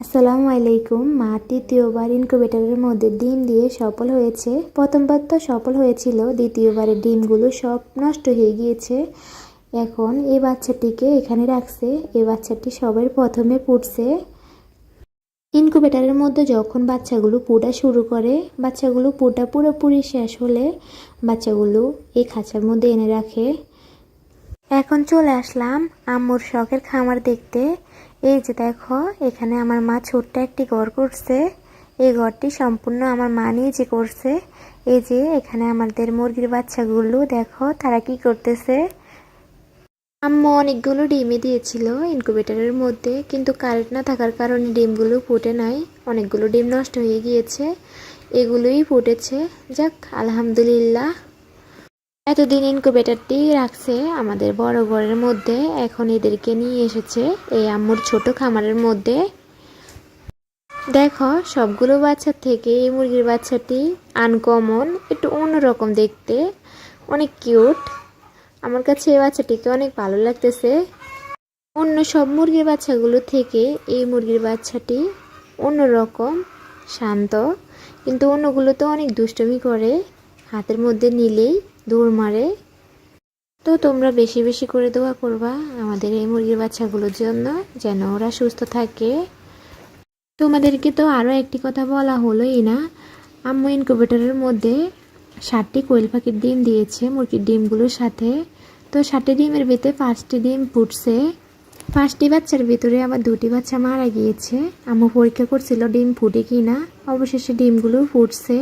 আসসালামু আলাইকুম। মা তৃতীয়বার ইনকিউবেটরের মধ্যে ডিম দিয়ে সফল হয়েছে। প্রথমবার তো সফল হয়েছিল, দ্বিতীয়বারের ডিমগুলো সব নষ্ট হয়ে গিয়েছে। এখন এই বাচ্চাটিকে এখানে রাখছে। এই বাচ্চাটি সবার প্রথমে পুটছে। ইনকিউবেটরের মধ্যে যখন বাচ্চাগুলো পুটা শুরু করে, বাচ্চাগুলো পুটা পুরোপুরি শেষ হলে বাচ্চাগুলো এই খাঁচার মধ্যে এনে রাখে। এখন চলে আসলাম আম্মুর শখের খামার দেখতে। এই যে দেখো, এখানে আমার মা ছোট্ট একটি ঘর করছে। এই ঘরটি সম্পূর্ণ আমার মা নিজে করছে। এই যে এখানে আমাদের মুরগির বাচ্চাগুলো, দেখো তারা কি করতেছে। আম্মু অনেকগুলো ডিমে দিয়েছিল ইনকুবেটরের মধ্যে, কিন্তু কারেন্ট না থাকার কারণে ডিমগুলো ফুটে নাই। অনেকগুলো ডিম নষ্ট হয়ে গিয়েছে। এগুলোই ফুটেছে। যাক, আলহামদুলিল্লাহ। এতদিন ইনকুবেটরটি রাখছে আমাদের বড় ঘরের মধ্যে, এখন এদেরকে নিয়ে এসেছে এই আম্মুর ছোট খামারের মধ্যে। দেখো, সবগুলো বাচ্চার থেকে এই মুরগির বাচ্চাটি আনকমন একটু অন্যরকম দেখতে, অনেক কিউট আমার কাছে এই বাচ্চাটিকে অনেক ভালো লাগতেছে। অন্য সব মুরগির বাচ্চাগুলো থেকে এই মুরগির বাচ্চাটি অন্যরকম, শান্ত, কিন্তু অন্যগুলো তো অনেক দুষ্টমি করে, হাতের মধ্যে নিলেই দৌড় মারে। তো তোমরা বেশি বেশি করে দোয়া করবা আমাদের এই মুরগির বাচ্চাগুলোর জন্য, যেন ওরা সুস্থ থাকে। তোমাদেরকে তো আরও একটি কথা বলা হলোই না, আম্মু ইনকুবেটরের মধ্যে ষাটটি কোয়েল পাখির ডিম দিয়েছে মুরগির ডিমগুলোর সাথে। তো ষাটটি ডিমের ভিতরে পাঁচটি ডিম ফুটছে পাঁচটি বাচ্চার ভিতরে আবার দুটি বাচ্চা মারা গিয়েছে। আম্মু পরীক্ষা করছিল ডিম ফুটে কি না অবশেষে ডিমগুলো ফুটছে।